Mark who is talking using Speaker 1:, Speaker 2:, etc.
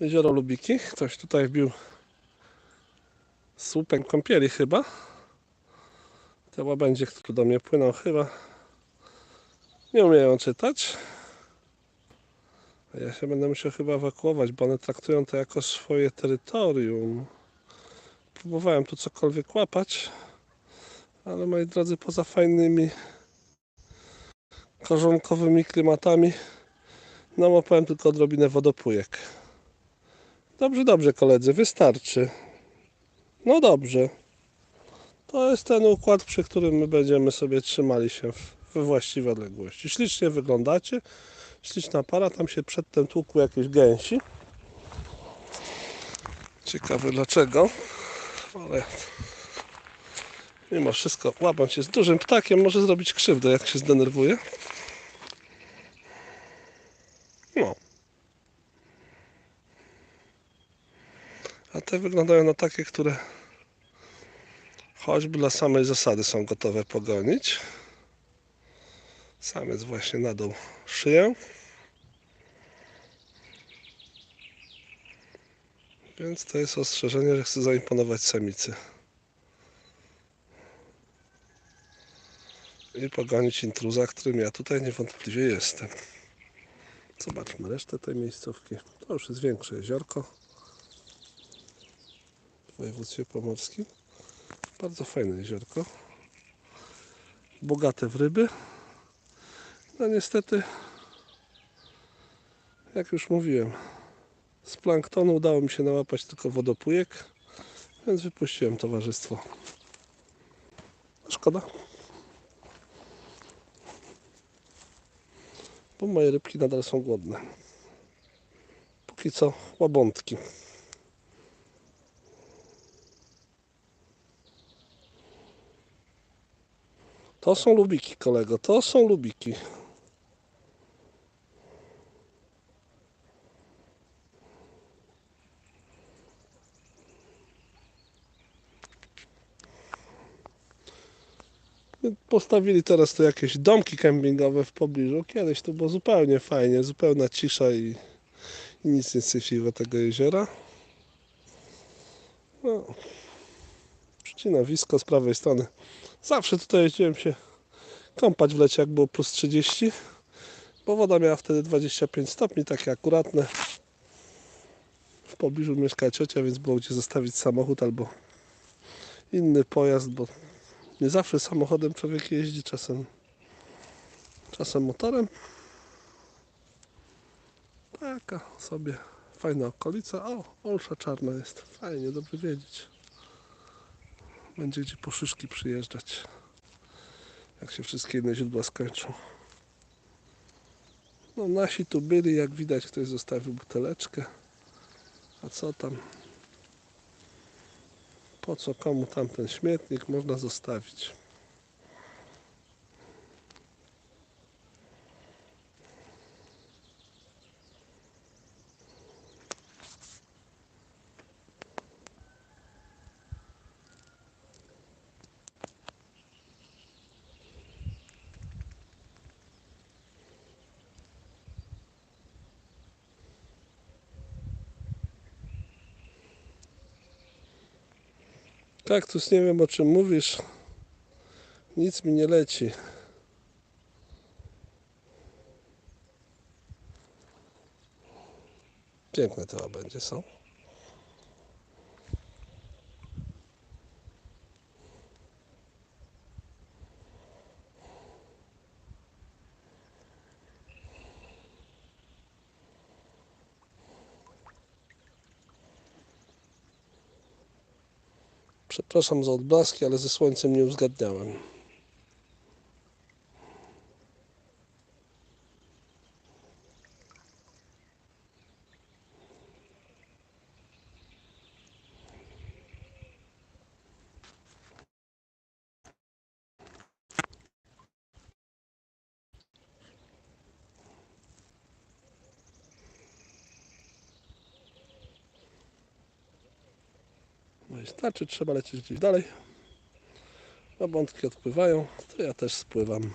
Speaker 1: Jezioro Lubiki. Ktoś tutaj wbił słupek kąpieli chyba. Te łabędzie, które do mnie płyną chyba nie umieją czytać. Ja się będę musiał chyba ewakuować, bo one traktują to jako swoje terytorium. Próbowałem tu cokolwiek łapać, ale moi drodzy, poza fajnymi korzonkowymi klimatami namapałem tylko odrobinę wodopójek. Dobrze, dobrze koledzy, wystarczy. No dobrze. To jest ten układ, przy którym my będziemy sobie trzymali się we właściwej odległości. Ślicznie wyglądacie. Śliczna para, tam się przedtem tłukły jakieś gęsi. Ciekawe dlaczego, ale mimo wszystko łapać się z dużym ptakiem może zrobić krzywdę, jak się zdenerwuje. Te wyglądają na takie, które choćby dla samej zasady są gotowe pogonić. Samiec właśnie na dół szyję. Więc to jest ostrzeżenie, że chcę zaimponować samicy. I pogonić intruza, którym ja tutaj niewątpliwie jestem. Zobaczmy resztę tej miejscówki. To już jest większe jeziorko w województwie pomorskim. Bardzo fajne jeziorko. Bogate w ryby. No niestety, jak już mówiłem, z planktonu udało mi się nałapać tylko wodopójek, więc wypuściłem towarzystwo. Szkoda. Bo moje rybki nadal są głodne. Póki co łabątki. To są lubiki, kolego. To są lubiki. Postawili teraz tu jakieś domki kempingowe w pobliżu. Kiedyś to było zupełnie fajnie, zupełna cisza i, i nic nie syfiło tego jeziora. No, przycinawisko z prawej strony. Zawsze tutaj jeździłem się kąpać w lecie, jak było plus 30, bo woda miała wtedy 25 stopni, takie akuratne. W pobliżu mieszka ciocia, więc było gdzie zostawić samochód albo inny pojazd, bo nie zawsze samochodem człowiek jeździ, czasem, czasem motorem. Taka sobie fajna okolica. O, olsza czarna jest. Fajnie, dobrze wiedzieć. Będzie gdzie po szyszki przyjeżdżać. Jak się wszystkie inne źródła skończą. No nasi tu byli, jak widać ktoś zostawił buteleczkę. A co tam? Po co komu tamten śmietnik można zostawić? Kaktus, nie wiem o czym mówisz. Nic mi nie leci. Piękne to będzie są. Przepraszam za odblaski, ale ze słońcem nie uzgadniałem. No i starczy, trzeba lecieć gdzieś dalej. Łabątki odpływają, to ja też spływam.